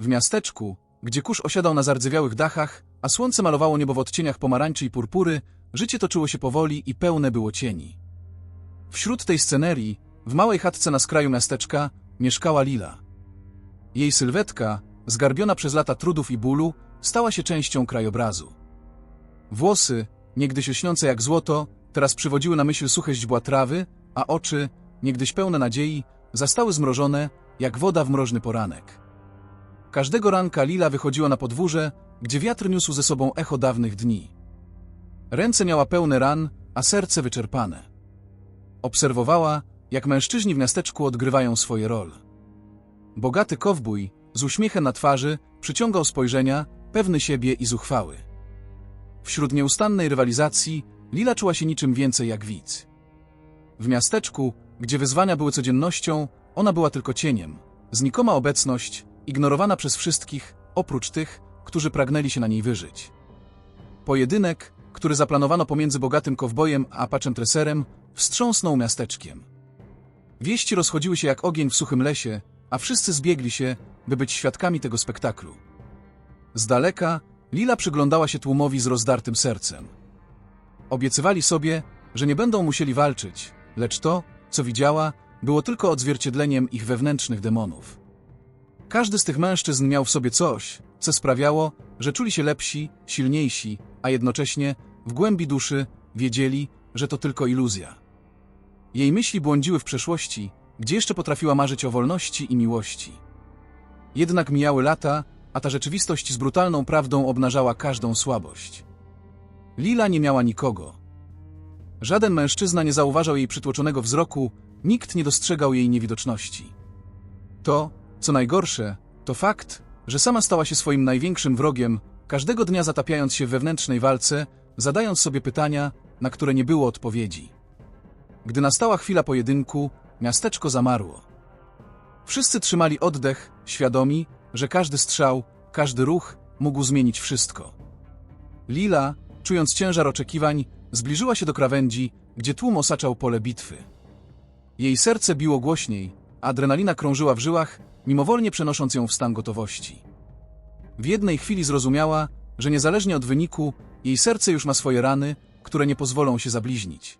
W miasteczku, gdzie kurz osiadał na zardzewiałych dachach, a słońce malowało niebo w odcieniach pomarańczy i purpury, życie toczyło się powoli i pełne było cieni. Wśród tej scenerii, w małej chatce na skraju miasteczka, mieszkała Lila. Jej sylwetka, zgarbiona przez lata trudów i bólu, stała się częścią krajobrazu. Włosy, niegdyś lśniące jak złoto, teraz przywodziły na myśl suche źdźbła trawy, a oczy, niegdyś pełne nadziei, zastały zmrożone, jak woda w mroźny poranek. Każdego ranka Lila wychodziła na podwórze, gdzie wiatr niósł ze sobą echo dawnych dni. Ręce miała pełne ran, a serce wyczerpane. Obserwowała, jak mężczyźni w miasteczku odgrywają swoje role. Bogaty kowbój, z uśmiechem na twarzy, przyciągał spojrzenia, pewny siebie i zuchwały. Wśród nieustannej rywalizacji Lila czuła się niczym więcej jak widz. W miasteczku, gdzie wyzwania były codziennością, ona była tylko cieniem, znikoma obecność, ignorowana przez wszystkich, oprócz tych, którzy pragnęli się na niej wyżyć. Pojedynek, który zaplanowano pomiędzy bogatym kowbojem a apaczem treserem, wstrząsnął miasteczkiem. Wieści rozchodziły się jak ogień w suchym lesie, a wszyscy zbiegli się, by być świadkami tego spektaklu. Z daleka Lila przyglądała się tłumowi z rozdartym sercem. Obiecywali sobie, że nie będą musieli walczyć, lecz to, co widziała, było tylko odzwierciedleniem ich wewnętrznych demonów. Każdy z tych mężczyzn miał w sobie coś, co sprawiało, że czuli się lepsi, silniejsi, a jednocześnie, w głębi duszy, wiedzieli, że to tylko iluzja. Jej myśli błądziły w przeszłości, gdzie jeszcze potrafiła marzyć o wolności i miłości. Jednak mijały lata, a ta rzeczywistość z brutalną prawdą obnażała każdą słabość. Lila nie miała nikogo. Żaden mężczyzna nie zauważał jej przytłoczonego wzroku, nikt nie dostrzegał jej niewidoczności. To, co najgorsze, to fakt, że sama stała się swoim największym wrogiem, każdego dnia zatapiając się w wewnętrznej walce, zadając sobie pytania, na które nie było odpowiedzi. Gdy nastała chwila pojedynku, miasteczko zamarło. Wszyscy trzymali oddech, świadomi, że każdy strzał, każdy ruch mógł zmienić wszystko. Lila, czując ciężar oczekiwań, zbliżyła się do krawędzi, gdzie tłum osaczał pole bitwy. Jej serce biło głośniej, adrenalina krążyła w żyłach, mimowolnie przenosząc ją w stan gotowości. W jednej chwili zrozumiała, że niezależnie od wyniku, jej serce już ma swoje rany, które nie pozwolą się zabliźnić.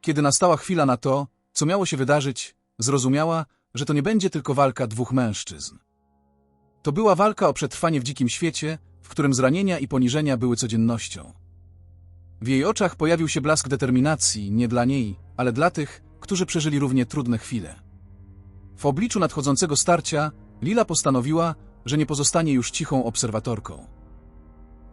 Kiedy nastała chwila na to, co miało się wydarzyć, zrozumiała, że to nie będzie tylko walka dwóch mężczyzn. To była walka o przetrwanie w dzikim świecie, w którym zranienia i poniżenia były codziennością. W jej oczach pojawił się blask determinacji, nie dla niej, ale dla tych, którzy przeżyli równie trudne chwile. W obliczu nadchodzącego starcia Lila postanowiła, że nie pozostanie już cichą obserwatorką.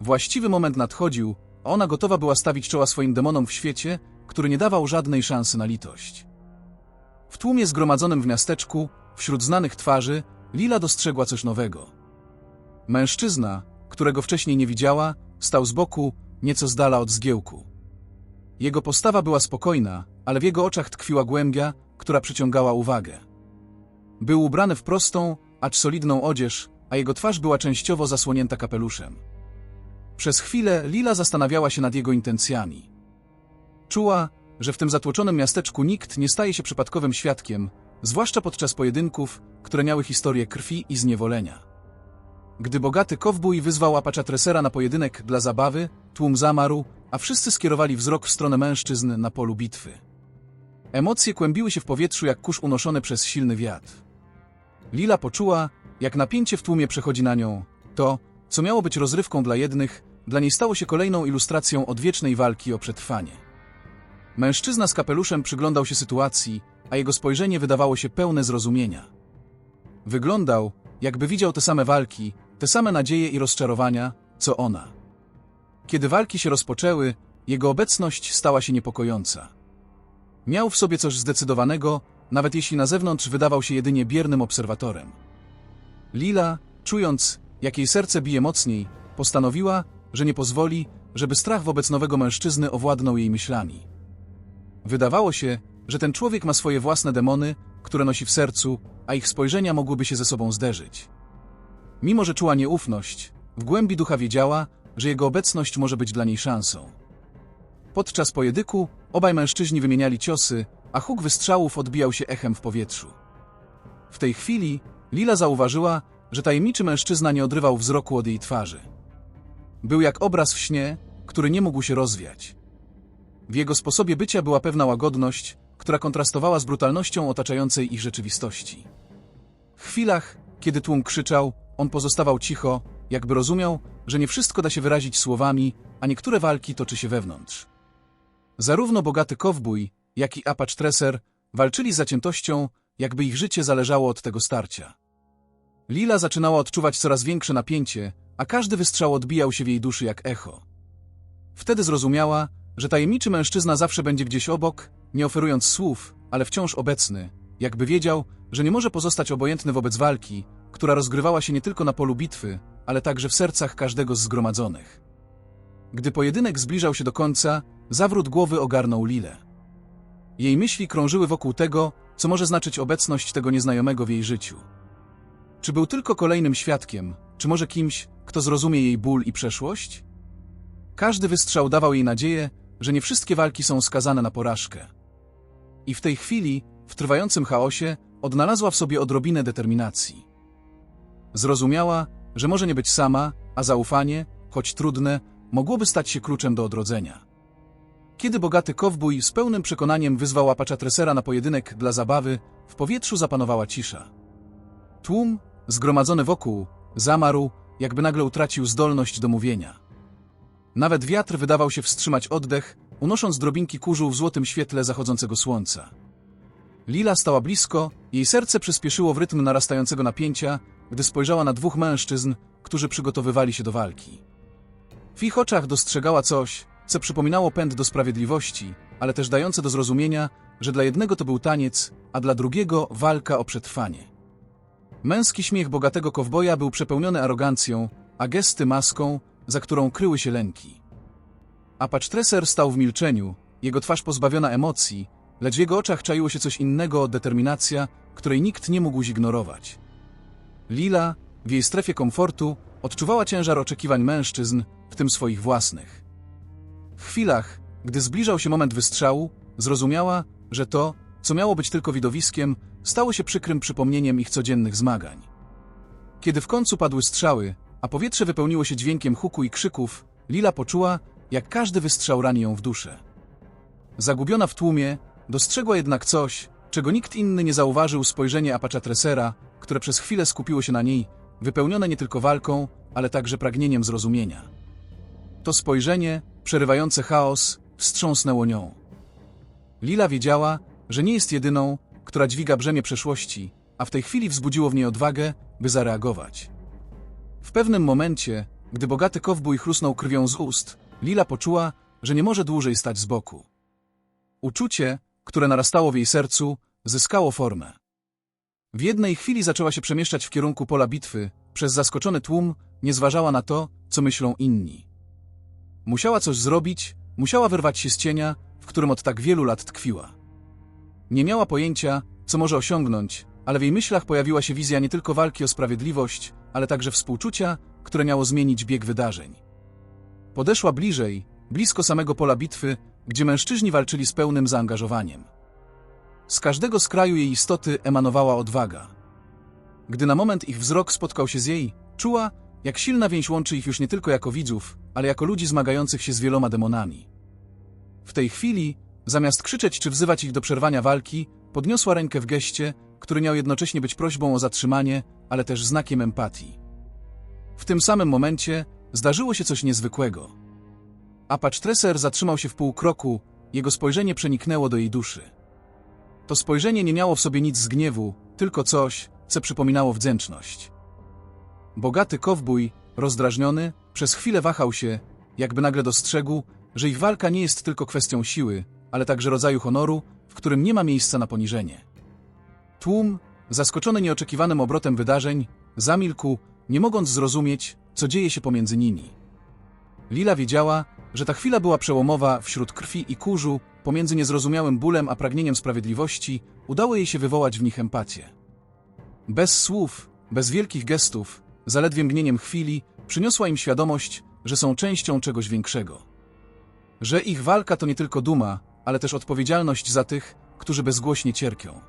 Właściwy moment nadchodził, a ona gotowa była stawić czoła swoim demonom w świecie, który nie dawał żadnej szansy na litość. W tłumie zgromadzonym w miasteczku, wśród znanych twarzy, Lila dostrzegła coś nowego. Mężczyzna, którego wcześniej nie widziała, stał z boku, nieco z dala od zgiełku. Jego postawa była spokojna, ale w jego oczach tkwiła głębia, która przyciągała uwagę. Był ubrany w prostą, acz solidną odzież, a jego twarz była częściowo zasłonięta kapeluszem. Przez chwilę Lila zastanawiała się nad jego intencjami. Czuła, że w tym zatłoczonym miasteczku nikt nie staje się przypadkowym świadkiem, zwłaszcza podczas pojedynków, które miały historię krwi i zniewolenia. Gdy bogaty kowbój wyzwał apacza tresera na pojedynek dla zabawy, tłum zamarł, a wszyscy skierowali wzrok w stronę mężczyzn na polu bitwy. Emocje kłębiły się w powietrzu jak kurz unoszony przez silny wiatr. Lila poczuła, jak napięcie w tłumie przechodzi na nią. To, co miało być rozrywką dla jednych, dla niej stało się kolejną ilustracją odwiecznej walki o przetrwanie. Mężczyzna z kapeluszem przyglądał się sytuacji, a jego spojrzenie wydawało się pełne zrozumienia. Wyglądał, jakby widział te same walki, te same nadzieje i rozczarowania, co ona. Kiedy walki się rozpoczęły, jego obecność stała się niepokojąca. Miał w sobie coś zdecydowanego, nawet jeśli na zewnątrz wydawał się jedynie biernym obserwatorem. Lila, czując, jak jej serce bije mocniej, postanowiła, że nie pozwoli, żeby strach wobec nowego mężczyzny owładnął jej myślami. Wydawało się, że ten człowiek ma swoje własne demony, które nosi w sercu, a ich spojrzenia mogłyby się ze sobą zderzyć. Mimo, że czuła nieufność, w głębi ducha wiedziała, że jego obecność może być dla niej szansą. Podczas pojedynku obaj mężczyźni wymieniali ciosy, a huk wystrzałów odbijał się echem w powietrzu. W tej chwili Lila zauważyła, że tajemniczy mężczyzna nie odrywał wzroku od jej twarzy. Był jak obraz w śnie, który nie mógł się rozwiać. W jego sposobie bycia była pewna łagodność, która kontrastowała z brutalnością otaczającej ich rzeczywistości. W chwilach, kiedy tłum krzyczał, on pozostawał cicho, jakby rozumiał, że nie wszystko da się wyrazić słowami, a niektóre walki toczy się wewnątrz. Zarówno bogaty kowbój, jak i Apacz Treser walczyli z zaciętością, jakby ich życie zależało od tego starcia. Lila zaczynała odczuwać coraz większe napięcie, a każdy wystrzał odbijał się w jej duszy jak echo. Wtedy zrozumiała, że tajemniczy mężczyzna zawsze będzie gdzieś obok, nie oferując słów, ale wciąż obecny, jakby wiedział, że nie może pozostać obojętny wobec walki, która rozgrywała się nie tylko na polu bitwy, ale także w sercach każdego z zgromadzonych. Gdy pojedynek zbliżał się do końca, zawrót głowy ogarnął Lilę. Jej myśli krążyły wokół tego, co może znaczyć obecność tego nieznajomego w jej życiu. Czy był tylko kolejnym świadkiem, czy może kimś, kto zrozumie jej ból i przeszłość? Każdy wystrzał dawał jej nadzieję, że nie wszystkie walki są skazane na porażkę. I w tej chwili, w trwającym chaosie, odnalazła w sobie odrobinę determinacji. Zrozumiała, że może nie być sama, a zaufanie, choć trudne, mogłoby stać się kluczem do odrodzenia. Kiedy bogaty kowbój z pełnym przekonaniem wyzwał Apacza na pojedynek dla zabawy, w powietrzu zapanowała cisza. Tłum, zgromadzony wokół, zamarł, jakby nagle utracił zdolność do mówienia. Nawet wiatr wydawał się wstrzymać oddech, unosząc drobinki kurzu w złotym świetle zachodzącego słońca. Lila stała blisko, jej serce przyspieszyło w rytm narastającego napięcia, gdy spojrzała na dwóch mężczyzn, którzy przygotowywali się do walki. W ich oczach dostrzegała coś, co przypominało pęd do sprawiedliwości, ale też dające do zrozumienia, że dla jednego to był taniec, a dla drugiego walka o przetrwanie. Męski śmiech bogatego kowboja był przepełniony arogancją, a gesty maską, za którą kryły się lęki. Apacz Treser stał w milczeniu, jego twarz pozbawiona emocji, lecz w jego oczach czaiło się coś innego, determinacja, której nikt nie mógł zignorować. Lila, w jej strefie komfortu, odczuwała ciężar oczekiwań mężczyzn, w tym swoich własnych. W chwilach, gdy zbliżał się moment wystrzału, zrozumiała, że to, co miało być tylko widowiskiem, stało się przykrym przypomnieniem ich codziennych zmagań. Kiedy w końcu padły strzały, a powietrze wypełniło się dźwiękiem huku i krzyków, Lila poczuła, jak każdy wystrzał rani ją w duszę. Zagubiona w tłumie, dostrzegła jednak coś, czego nikt inny nie zauważył spojrzenie Apacza Tresera, które przez chwilę skupiło się na niej, wypełnione nie tylko walką, ale także pragnieniem zrozumienia. To spojrzenie, przerywające chaos, wstrząsnęło nią. Lila wiedziała, że nie jest jedyną, która dźwiga brzemię przeszłości, a w tej chwili wzbudziło w niej odwagę, by zareagować. W pewnym momencie, gdy bogaty kowbój chrusnął krwią z ust, Lila poczuła, że nie może dłużej stać z boku. Uczucie, które narastało w jej sercu, zyskało formę. W jednej chwili zaczęła się przemieszczać w kierunku pola bitwy, przez zaskoczony tłum nie zważała na to, co myślą inni. Musiała coś zrobić, musiała wyrwać się z cienia, w którym od tak wielu lat tkwiła. Nie miała pojęcia, co może osiągnąć, ale w jej myślach pojawiła się wizja nie tylko walki o sprawiedliwość, ale także współczucia, które miało zmienić bieg wydarzeń. Podeszła bliżej, blisko samego pola bitwy, gdzie mężczyźni walczyli z pełnym zaangażowaniem. Z każdego skraju jej istoty emanowała odwaga. Gdy na moment ich wzrok spotkał się z jej, czuła, jak silna więź łączy ich już nie tylko jako widzów, ale jako ludzi zmagających się z wieloma demonami. W tej chwili, zamiast krzyczeć czy wzywać ich do przerwania walki, podniosła rękę w geście, który miał jednocześnie być prośbą o zatrzymanie, ale też znakiem empatii. W tym samym momencie zdarzyło się coś niezwykłego. Apacz Treser zatrzymał się w pół kroku, jego spojrzenie przeniknęło do jej duszy. To spojrzenie nie miało w sobie nic z gniewu, tylko coś, co przypominało wdzięczność. Bogaty kowbój, rozdrażniony, przez chwilę wahał się, jakby nagle dostrzegł, że ich walka nie jest tylko kwestią siły, ale także rodzaju honoru, w którym nie ma miejsca na poniżenie. Tłum, zaskoczony nieoczekiwanym obrotem wydarzeń, zamilkł, nie mogąc zrozumieć, co dzieje się pomiędzy nimi. Lila wiedziała, że ta chwila była przełomowa wśród krwi i kurzu, pomiędzy niezrozumiałym bólem a pragnieniem sprawiedliwości, udało jej się wywołać w nich empatię. Bez słów, bez wielkich gestów, zaledwie mgnieniem chwili, przyniosła im świadomość, że są częścią czegoś większego. Że ich walka to nie tylko duma, ale też odpowiedzialność za tych, którzy bezgłośnie cierpią.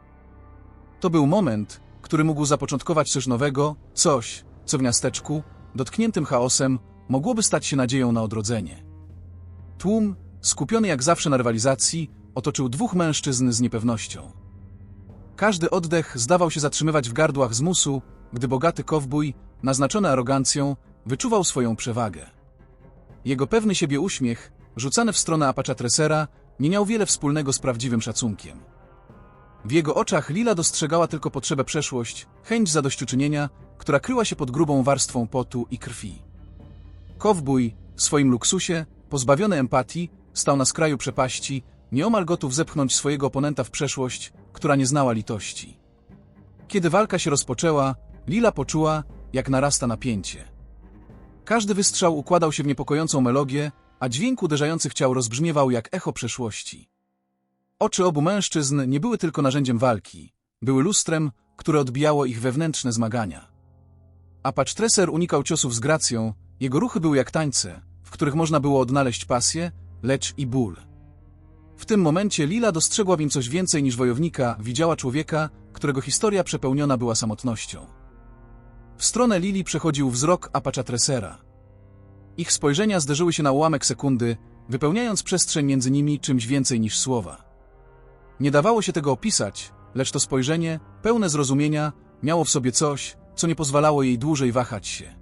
To był moment, który mógł zapoczątkować coś nowego, coś, co w miasteczku, dotkniętym chaosem, mogłoby stać się nadzieją na odrodzenie. Tłum, skupiony jak zawsze na rywalizacji, otoczył dwóch mężczyzn z niepewnością. Każdy oddech zdawał się zatrzymywać w gardłach zmusu, gdy bogaty kowbój, naznaczony arogancją, wyczuwał swoją przewagę. Jego pewny siebie uśmiech, rzucany w stronę Apacza Tresera, nie miał wiele wspólnego z prawdziwym szacunkiem. W jego oczach Lila dostrzegała tylko potrzebę przeszłość, chęć zadośćuczynienia, która kryła się pod grubą warstwą potu i krwi. Kowbój, w swoim luksusie, pozbawiony empatii, stał na skraju przepaści, nieomal gotów zepchnąć swojego oponenta w przeszłość, która nie znała litości. Kiedy walka się rozpoczęła, Lila poczuła, jak narasta napięcie. Każdy wystrzał układał się w niepokojącą melodię, a dźwięk uderzających ciał rozbrzmiewał jak echo przeszłości. Oczy obu mężczyzn nie były tylko narzędziem walki, były lustrem, które odbijało ich wewnętrzne zmagania. Apacz Treser unikał ciosów z gracją, jego ruchy były jak tańce, w których można było odnaleźć pasję, lecz i ból. W tym momencie Lila dostrzegła w nim coś więcej niż wojownika, widziała człowieka, którego historia przepełniona była samotnością. W stronę Lili przechodził wzrok Apacza Tresera. Ich spojrzenia zderzyły się na ułamek sekundy, wypełniając przestrzeń między nimi czymś więcej niż słowa. Nie dawało się tego opisać, lecz to spojrzenie, pełne zrozumienia, miało w sobie coś, co nie pozwalało jej dłużej wahać się.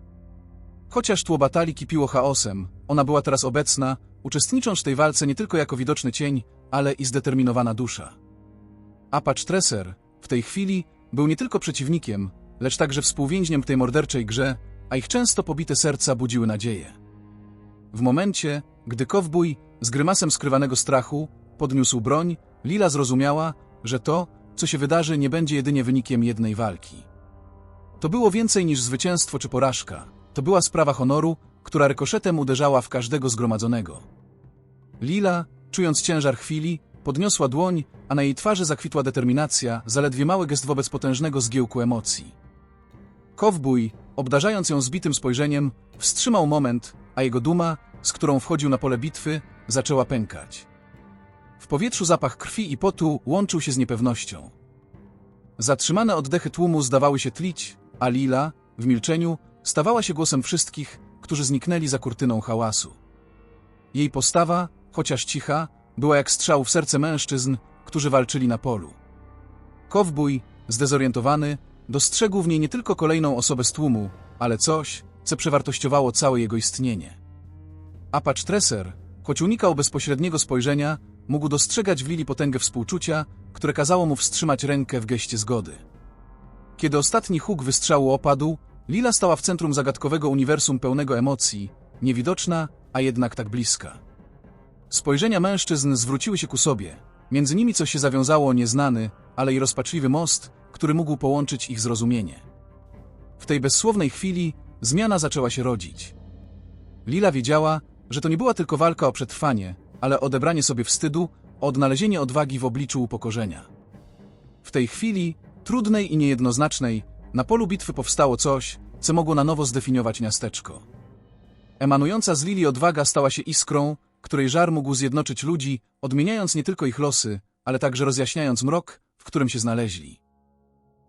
Chociaż tło batalii kipiło chaosem, ona była teraz obecna, uczestnicząc w tej walce nie tylko jako widoczny cień, ale i zdeterminowana dusza. Apacz Treser, w tej chwili, był nie tylko przeciwnikiem, lecz także współwięźniem w tej morderczej grze, a ich często pobite serca budziły nadzieję. W momencie, gdy kowbój, z grymasem skrywanego strachu, podniósł broń, Lila zrozumiała, że to, co się wydarzy, nie będzie jedynie wynikiem jednej walki. To było więcej niż zwycięstwo czy porażka. To była sprawa honoru, która rykoszetem uderzała w każdego zgromadzonego. Lila, czując ciężar chwili, podniosła dłoń, a na jej twarzy zakwitła determinacja, zaledwie mały gest wobec potężnego zgiełku emocji. Kowbój, obdarzając ją zbitym spojrzeniem, wstrzymał moment, a jego duma, z którą wchodził na pole bitwy, zaczęła pękać. W powietrzu zapach krwi i potu łączył się z niepewnością. Zatrzymane oddechy tłumu zdawały się tlić, a Lila, w milczeniu, stawała się głosem wszystkich, którzy zniknęli za kurtyną hałasu. Jej postawa, chociaż cicha, była jak strzał w serce mężczyzn, którzy walczyli na polu. Kowbój, zdezorientowany, dostrzegł w niej nie tylko kolejną osobę z tłumu, ale coś, co przewartościowało całe jego istnienie. Apacz Treser, choć unikał bezpośredniego spojrzenia, mógł dostrzegać w Lili potęgę współczucia, które kazało mu wstrzymać rękę w geście zgody. Kiedy ostatni huk wystrzału opadł, Lila stała w centrum zagadkowego uniwersum pełnego emocji, niewidoczna, a jednak tak bliska. Spojrzenia mężczyzn zwróciły się ku sobie. Między nimi coś się zawiązało nieznany, ale i rozpaczliwy most, który mógł połączyć ich zrozumienie. W tej bezsłownej chwili zmiana zaczęła się rodzić. Lila wiedziała, że to nie była tylko walka o przetrwanie, ale odebranie sobie wstydu, odnalezienie odwagi w obliczu upokorzenia. W tej chwili, trudnej i niejednoznacznej, na polu bitwy powstało coś, co mogło na nowo zdefiniować miasteczko. Emanująca z Lili odwaga stała się iskrą, której żar mógł zjednoczyć ludzi, odmieniając nie tylko ich losy, ale także rozjaśniając mrok, w którym się znaleźli.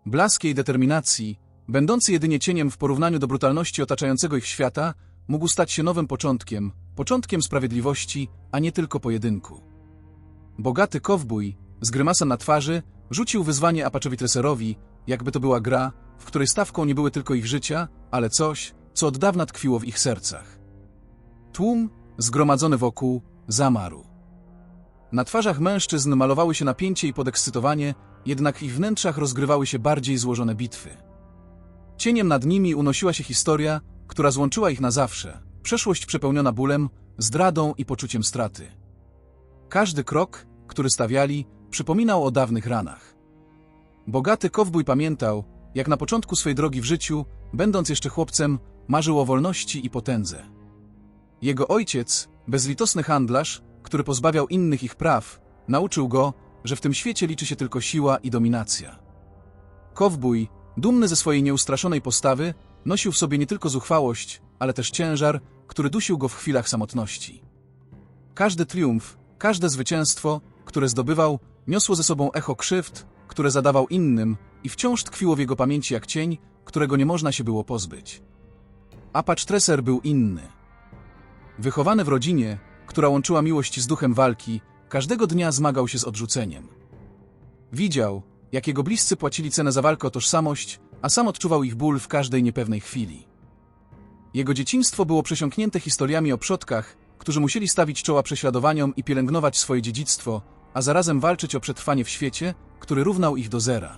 Blask jej determinacji, będący jedynie cieniem w porównaniu do brutalności otaczającego ich świata, mógł stać się nowym początkiem, początkiem sprawiedliwości, a nie tylko pojedynku. Bogaty kowbój, z grymasem na twarzy, rzucił wyzwanie Apaczowi Treserowi, jakby to była gra, w której stawką nie były tylko ich życia, ale coś, co od dawna tkwiło w ich sercach. Tłum, zgromadzony wokół, zamarł. Na twarzach mężczyzn malowały się napięcie i podekscytowanie, jednak ich wnętrzach rozgrywały się bardziej złożone bitwy. Cieniem nad nimi unosiła się historia, która złączyła ich na zawsze, przeszłość przepełniona bólem, zdradą i poczuciem straty. Każdy krok, który stawiali, przypominał o dawnych ranach. Bogaty kowbój pamiętał, jak na początku swej drogi w życiu, będąc jeszcze chłopcem, marzył o wolności i potędze. Jego ojciec, bezlitosny handlarz, który pozbawiał innych ich praw, nauczył go, że w tym świecie liczy się tylko siła i dominacja. Kowbój, dumny ze swojej nieustraszonej postawy, nosił w sobie nie tylko zuchwałość, ale też ciężar, który dusił go w chwilach samotności. Każdy triumf, każde zwycięstwo, które zdobywał, niosło ze sobą echo krzywd, które zadawał innym, i wciąż tkwiło w jego pamięci jak cień, którego nie można się było pozbyć. Apacz Treser był inny. Wychowany w rodzinie, która łączyła miłość z duchem walki, każdego dnia zmagał się z odrzuceniem. Widział, jak jego bliscy płacili cenę za walkę o tożsamość, a sam odczuwał ich ból w każdej niepewnej chwili. Jego dzieciństwo było przesiąknięte historiami o przodkach, którzy musieli stawić czoła prześladowaniom i pielęgnować swoje dziedzictwo, a zarazem walczyć o przetrwanie w świecie, który równał ich do zera.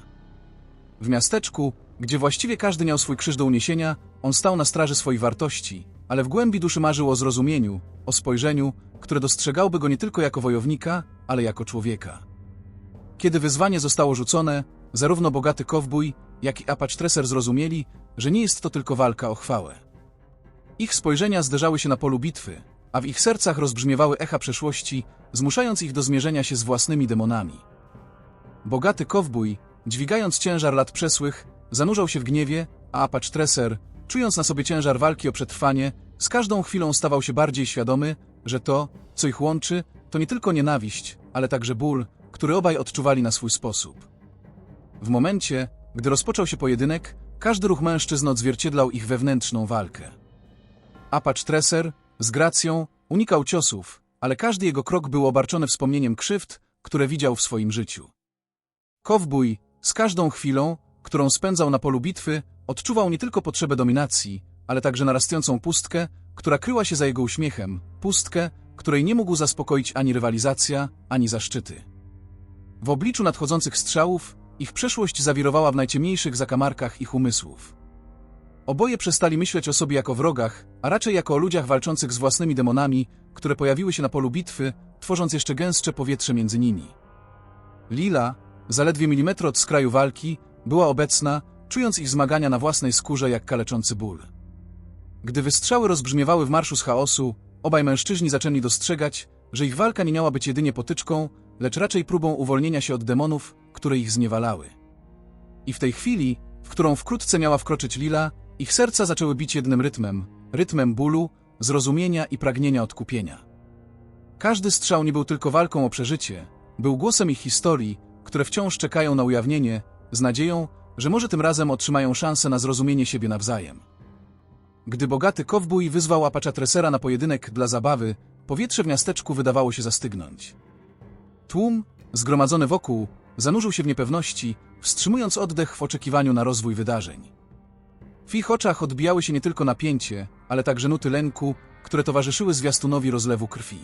W miasteczku, gdzie właściwie każdy miał swój krzyż do uniesienia, on stał na straży swoich wartości, ale w głębi duszy marzył o zrozumieniu, o spojrzeniu, które dostrzegałoby go nie tylko jako wojownika, ale jako człowieka. Kiedy wyzwanie zostało rzucone, zarówno bogaty kowbój, jak i Apache Treser zrozumieli, że nie jest to tylko walka o chwałę. Ich spojrzenia zderzały się na polu bitwy, a w ich sercach rozbrzmiewały echa przeszłości, zmuszając ich do zmierzenia się z własnymi demonami. Bogaty kowbój, dźwigając ciężar lat przesłych, zanurzał się w gniewie, a Apache Treser, czując na sobie ciężar walki o przetrwanie, z każdą chwilą stawał się bardziej świadomy, że to, co ich łączy, to nie tylko nienawiść, ale także ból, który obaj odczuwali na swój sposób. W momencie, gdy rozpoczął się pojedynek, każdy ruch mężczyzn odzwierciedlał ich wewnętrzną walkę. Apacz Treser, z gracją, unikał ciosów, ale każdy jego krok był obarczony wspomnieniem krzywd, które widział w swoim życiu. Kowbój, z każdą chwilą, którą spędzał na polu bitwy, odczuwał nie tylko potrzebę dominacji, ale także narastającą pustkę, która kryła się za jego uśmiechem, pustkę, której nie mógł zaspokoić ani rywalizacja, ani zaszczyty. W obliczu nadchodzących strzałów, ich przeszłość zawirowała w najciemniejszych zakamarkach ich umysłów. Oboje przestali myśleć o sobie jako wrogach, a raczej jako o ludziach walczących z własnymi demonami, które pojawiły się na polu bitwy, tworząc jeszcze gęstsze powietrze między nimi. Lila, zaledwie milimetr od skraju walki, była obecna, czując ich zmagania na własnej skórze jak kaleczący ból. Gdy wystrzały rozbrzmiewały w marszu z chaosu, obaj mężczyźni zaczęli dostrzegać, że ich walka nie miała być jedynie potyczką, lecz raczej próbą uwolnienia się od demonów, które ich zniewalały. I w tej chwili, w którą wkrótce miała wkroczyć Lila, ich serca zaczęły bić jednym rytmem, rytmem bólu, zrozumienia i pragnienia odkupienia. Każdy strzał nie był tylko walką o przeżycie, był głosem ich historii, które wciąż czekają na ujawnienie, z nadzieją, że może tym razem otrzymają szansę na zrozumienie siebie nawzajem. Gdy bogaty kowbój wyzwał Apacza na pojedynek dla zabawy, powietrze w miasteczku wydawało się zastygnąć. Tłum, zgromadzony wokół, zanurzył się w niepewności, wstrzymując oddech w oczekiwaniu na rozwój wydarzeń. W ich oczach odbijały się nie tylko napięcie, ale także nuty lęku, które towarzyszyły zwiastunowi rozlewu krwi.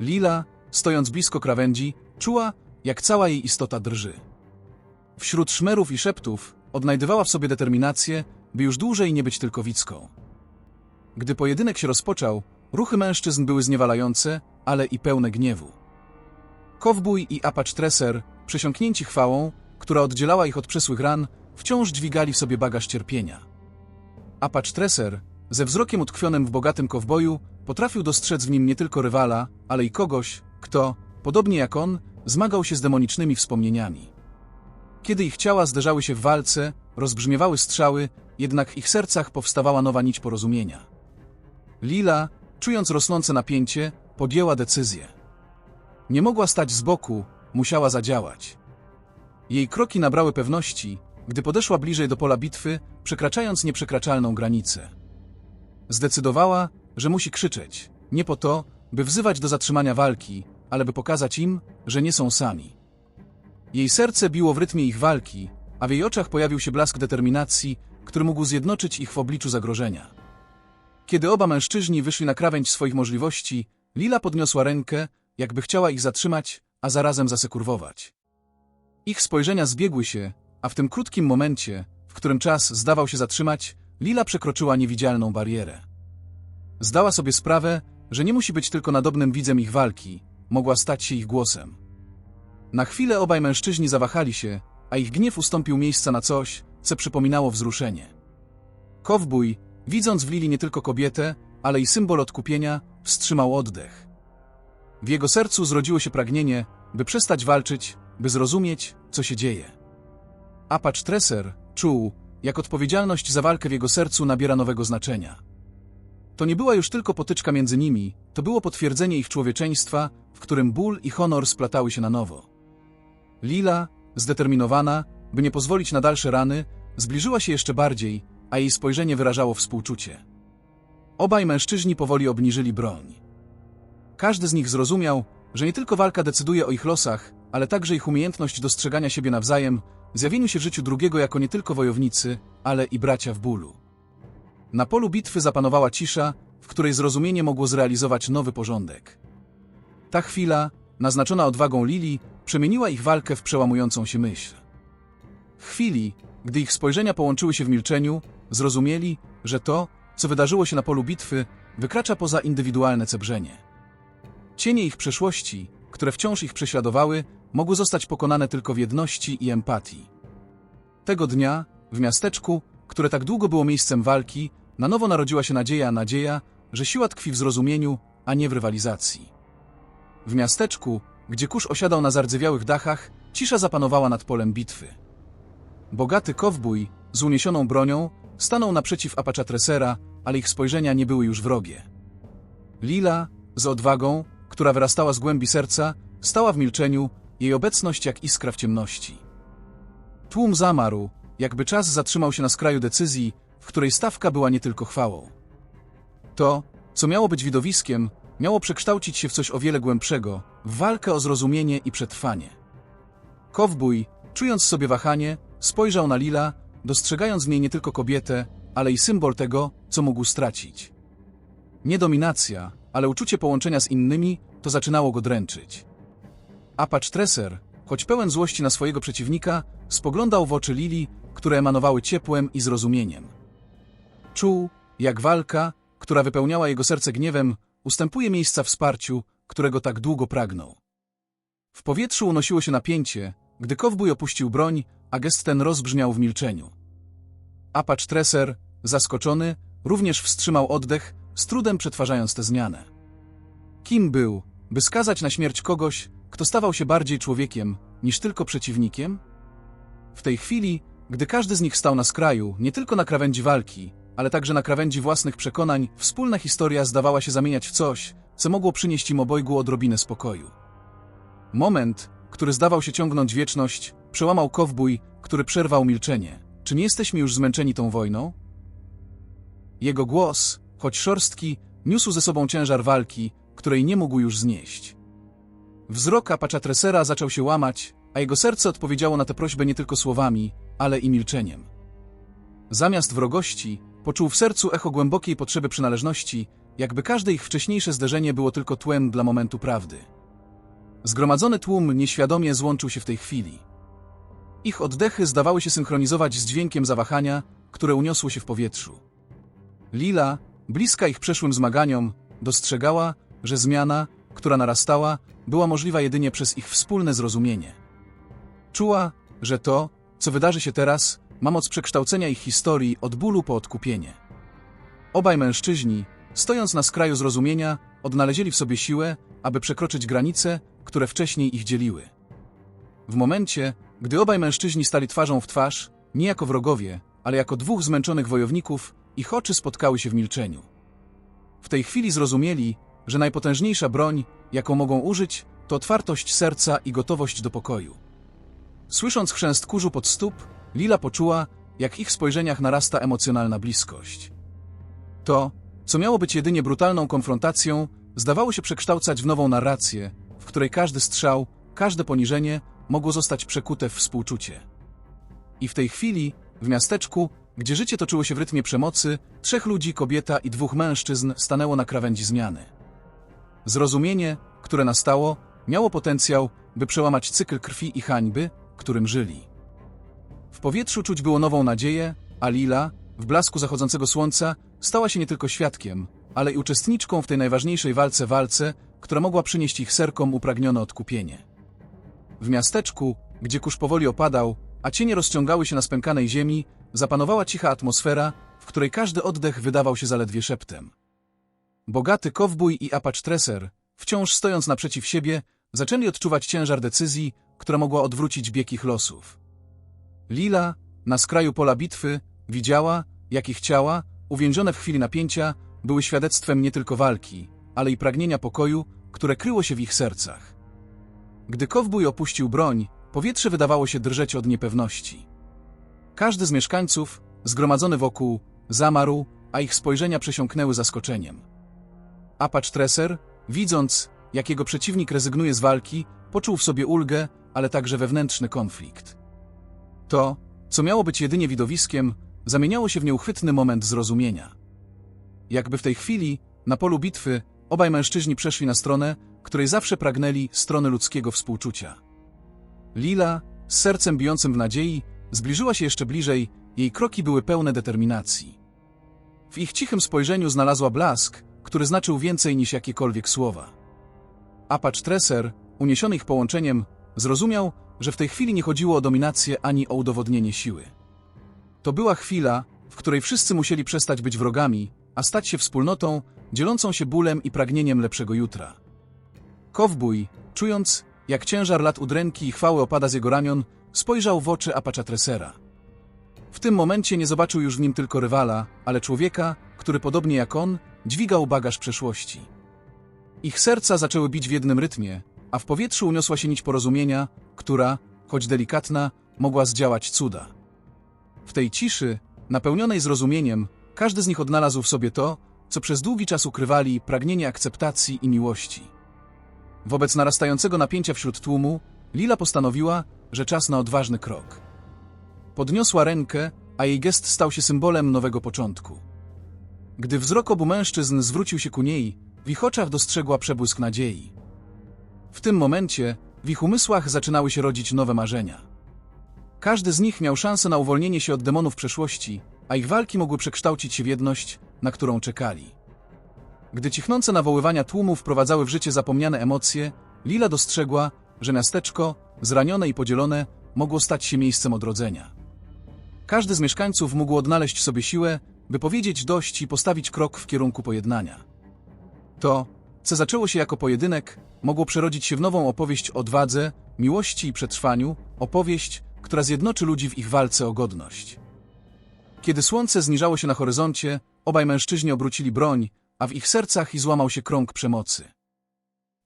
Lila, stojąc blisko krawędzi, czuła, jak cała jej istota drży. Wśród szmerów i szeptów odnajdywała w sobie determinację, by już dłużej nie być tylko wicką. Gdy pojedynek się rozpoczął, ruchy mężczyzn były zniewalające, ale i pełne gniewu. Kowbój i Apacz Treser, przesiąknięci chwałą, która oddzielała ich od przesłych ran, wciąż dźwigali w sobie bagaż cierpienia. Apacz Treser, ze wzrokiem utkwionym w bogatym kowboju, potrafił dostrzec w nim nie tylko rywala, ale i kogoś, kto, podobnie jak on, zmagał się z demonicznymi wspomnieniami. Kiedy ich ciała zderzały się w walce, rozbrzmiewały strzały, jednak w ich sercach powstawała nowa nić porozumienia. Lila, czując rosnące napięcie, podjęła decyzję. Nie mogła stać z boku, musiała zadziałać. Jej kroki nabrały pewności, gdy podeszła bliżej do pola bitwy, przekraczając nieprzekraczalną granicę. Zdecydowała, że musi krzyczeć, nie po to, by wzywać do zatrzymania walki, ale by pokazać im, że nie są sami. Jej serce biło w rytmie ich walki, a w jej oczach pojawił się blask determinacji, który mógł zjednoczyć ich w obliczu zagrożenia. Kiedy oba mężczyźni wyszli na krawędź swoich możliwości, Lila podniosła rękę, jakby chciała ich zatrzymać, a zarazem zasekurwować. Ich spojrzenia zbiegły się, a w tym krótkim momencie, w którym czas zdawał się zatrzymać, Lila przekroczyła niewidzialną barierę. Zdała sobie sprawę, że nie musi być tylko nadobnym widzem ich walki, mogła stać się ich głosem. Na chwilę obaj mężczyźni zawahali się, a ich gniew ustąpił miejsca na coś, co przypominało wzruszenie. Kowbój, widząc w Lili nie tylko kobietę, ale i symbol odkupienia, wstrzymał oddech. W jego sercu zrodziło się pragnienie, by przestać walczyć, by zrozumieć, co się dzieje. Apacz Treser czuł, jak odpowiedzialność za walkę w jego sercu nabiera nowego znaczenia. To nie była już tylko potyczka między nimi, to było potwierdzenie ich człowieczeństwa, w którym ból i honor splatały się na nowo. Lila, zdeterminowana, by nie pozwolić na dalsze rany, zbliżyła się jeszcze bardziej, a jej spojrzenie wyrażało współczucie. Obaj mężczyźni powoli obniżyli broń. Każdy z nich zrozumiał, że nie tylko walka decyduje o ich losach, ale także ich umiejętność dostrzegania siebie nawzajem, zjawieniu się w życiu drugiego jako nie tylko wojownicy, ale i bracia w bólu. Na polu bitwy zapanowała cisza, w której zrozumienie mogło zrealizować nowy porządek. Ta chwila, naznaczona odwagą Lili, przemieniła ich walkę w przełamującą się myśl. W chwili, gdy ich spojrzenia połączyły się w milczeniu, zrozumieli, że to, co wydarzyło się na polu bitwy, wykracza poza indywidualne cebrzenie. Cienie ich przeszłości, które wciąż ich prześladowały, mogły zostać pokonane tylko w jedności i empatii. Tego dnia, w miasteczku, które tak długo było miejscem walki, na nowo narodziła się nadzieja, nadzieja, że siła tkwi w zrozumieniu, a nie w rywalizacji. W miasteczku, gdzie kurz osiadał na zardzewiałych dachach, cisza zapanowała nad polem bitwy. Bogaty kowbój, z uniesioną bronią, stanął naprzeciw Apachatresera, ale ich spojrzenia nie były już wrogie. Lila, z odwagą, która wyrastała z głębi serca, stała w milczeniu, jej obecność jak iskra w ciemności. Tłum zamarł, jakby czas zatrzymał się na skraju decyzji, w której stawka była nie tylko chwałą. To, co miało być widowiskiem, miało przekształcić się w coś o wiele głębszego, w walkę o zrozumienie i przetrwanie. Kowbój, czując sobie wahanie, spojrzał na Lila, dostrzegając w niej nie tylko kobietę, ale i symbol tego, co mógł stracić. Nie dominacja, ale uczucie połączenia z innymi, to zaczynało go dręczyć. Apacz Treser, choć pełen złości na swojego przeciwnika, spoglądał w oczy Lili, które emanowały ciepłem i zrozumieniem. Czuł, jak walka, która wypełniała jego serce gniewem, ustępuje miejsca wsparciu, którego tak długo pragnął. W powietrzu unosiło się napięcie, gdy kowbój opuścił broń, a gest ten rozbrzmiał w milczeniu. Apacz Treser, zaskoczony, również wstrzymał oddech, z trudem przetwarzając tę zmianę. Kim był, by skazać na śmierć kogoś, kto stawał się bardziej człowiekiem niż tylko przeciwnikiem? W tej chwili, gdy każdy z nich stał na skraju, nie tylko na krawędzi walki, ale także na krawędzi własnych przekonań, wspólna historia zdawała się zamieniać w coś, co mogło przynieść im obojgu odrobinę spokoju. Moment, który zdawał się ciągnąć wieczność, przełamał kowbój, który przerwał milczenie. Czy nie jesteśmy już zmęczeni tą wojną? Jego głos, choć szorstki, niósł ze sobą ciężar walki, której nie mógł już znieść. Wzrok Apachatresera zaczął się łamać, a jego serce odpowiedziało na tę prośbę nie tylko słowami, ale i milczeniem. Zamiast wrogości, poczuł w sercu echo głębokiej potrzeby przynależności, jakby każde ich wcześniejsze zderzenie było tylko tłem dla momentu prawdy. Zgromadzony tłum nieświadomie złączył się w tej chwili. Ich oddechy zdawały się synchronizować z dźwiękiem zawahania, które uniosło się w powietrzu. Lila, bliska ich przeszłym zmaganiom, dostrzegała, że zmiana, która narastała, była możliwa jedynie przez ich wspólne zrozumienie. Czuła, że to, co wydarzy się teraz, ma moc przekształcenia ich historii od bólu po odkupienie. Obaj mężczyźni, stojąc na skraju zrozumienia, odnaleźli w sobie siłę, aby przekroczyć granice, które wcześniej ich dzieliły. W momencie, gdy obaj mężczyźni stali twarzą w twarz, nie jako wrogowie, ale jako dwóch zmęczonych wojowników, ich oczy spotkały się w milczeniu. W tej chwili zrozumieli, że najpotężniejsza broń, jaką mogą użyć, to otwartość serca i gotowość do pokoju. Słysząc chrzęst kurzu pod stóp, Lila poczuła, jak w ich spojrzeniach narasta emocjonalna bliskość. To, co miało być jedynie brutalną konfrontacją, zdawało się przekształcać w nową narrację, w której każdy strzał, każde poniżenie mogło zostać przekute w współczucie. I w tej chwili, w miasteczku, gdzie życie toczyło się w rytmie przemocy, trzech ludzi, kobieta i dwóch mężczyzn stanęło na krawędzi zmiany. Zrozumienie, które nastało, miało potencjał, by przełamać cykl krwi i hańby, którym żyli. W powietrzu czuć było nową nadzieję, a Lila, w blasku zachodzącego słońca, stała się nie tylko świadkiem, ale i uczestniczką w tej najważniejszej walce walce, która mogła przynieść ich serkom upragnione odkupienie. W miasteczku, gdzie kurz powoli opadał, a cienie rozciągały się na spękanej ziemi, zapanowała cicha atmosfera, w której każdy oddech wydawał się zaledwie szeptem. Bogaty kowbój i apacz treser, wciąż stojąc naprzeciw siebie, zaczęli odczuwać ciężar decyzji, która mogła odwrócić bieg ich losów. Lila, na skraju pola bitwy, widziała, jak ich ciała, uwięzione w chwili napięcia, były świadectwem nie tylko walki, ale i pragnienia pokoju, które kryło się w ich sercach. Gdy kowbój opuścił broń, powietrze wydawało się drżeć od niepewności. Każdy z mieszkańców, zgromadzony wokół, zamarł, a ich spojrzenia przesiąknęły zaskoczeniem. Apacz Treser, widząc, jak jego przeciwnik rezygnuje z walki, poczuł w sobie ulgę, ale także wewnętrzny konflikt. To, co miało być jedynie widowiskiem, zamieniało się w nieuchwytny moment zrozumienia. Jakby w tej chwili, na polu bitwy, obaj mężczyźni przeszli na stronę, której zawsze pragnęli strony ludzkiego współczucia. Lila, z sercem bijącym w nadziei, zbliżyła się jeszcze bliżej, jej kroki były pełne determinacji. W ich cichym spojrzeniu znalazła blask, który znaczył więcej niż jakiekolwiek słowa. Apacz Treser, uniesiony ich połączeniem, zrozumiał, że w tej chwili nie chodziło o dominację ani o udowodnienie siły. To była chwila, w której wszyscy musieli przestać być wrogami, a stać się wspólnotą, dzielącą się bólem i pragnieniem lepszego jutra. Kowbój, czując, jak ciężar lat udręki i chwały opada z jego ramion, spojrzał w oczy Apacza Tresera. W tym momencie nie zobaczył już w nim tylko rywala, ale człowieka, który podobnie jak on, dźwigał bagaż przeszłości. Ich serca zaczęły bić w jednym rytmie, a w powietrzu uniosła się nić porozumienia, która, choć delikatna, mogła zdziałać cuda. W tej ciszy, napełnionej zrozumieniem, każdy z nich odnalazł w sobie to, co przez długi czas ukrywali pragnienie akceptacji i miłości. Wobec narastającego napięcia wśród tłumu, Lila postanowiła, że czas na odważny krok. Podniosła rękę, a jej gest stał się symbolem nowego początku. Gdy wzrok obu mężczyzn zwrócił się ku niej, w ich oczach dostrzegła przebłysk nadziei. W tym momencie w ich umysłach zaczynały się rodzić nowe marzenia. Każdy z nich miał szansę na uwolnienie się od demonów przeszłości, a ich walki mogły przekształcić się w jedność, na którą czekali. Gdy cichnące nawoływania tłumu wprowadzały w życie zapomniane emocje, Lila dostrzegła, że miasteczko, zranione i podzielone, mogło stać się miejscem odrodzenia. Każdy z mieszkańców mógł odnaleźć sobie siłę, by powiedzieć dość i postawić krok w kierunku pojednania. To, co zaczęło się jako pojedynek, mogło przerodzić się w nową opowieść o odwadze, miłości i przetrwaniu, opowieść, która zjednoczy ludzi w ich walce o godność. Kiedy słońce zniżało się na horyzoncie, obaj mężczyźni obrócili broń, a w ich sercach i złamał się krąg przemocy.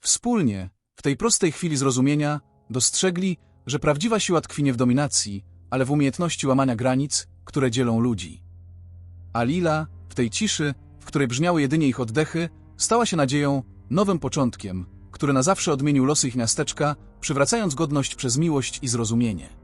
Wspólnie, w tej prostej chwili zrozumienia, dostrzegli, że prawdziwa siła tkwi nie w dominacji, ale w umiejętności łamania granic, które dzielą ludzi. A Lila, w tej ciszy, w której brzmiały jedynie ich oddechy, stała się nadzieją, nowym początkiem, który na zawsze odmienił losy ich miasteczka, przywracając godność przez miłość i zrozumienie.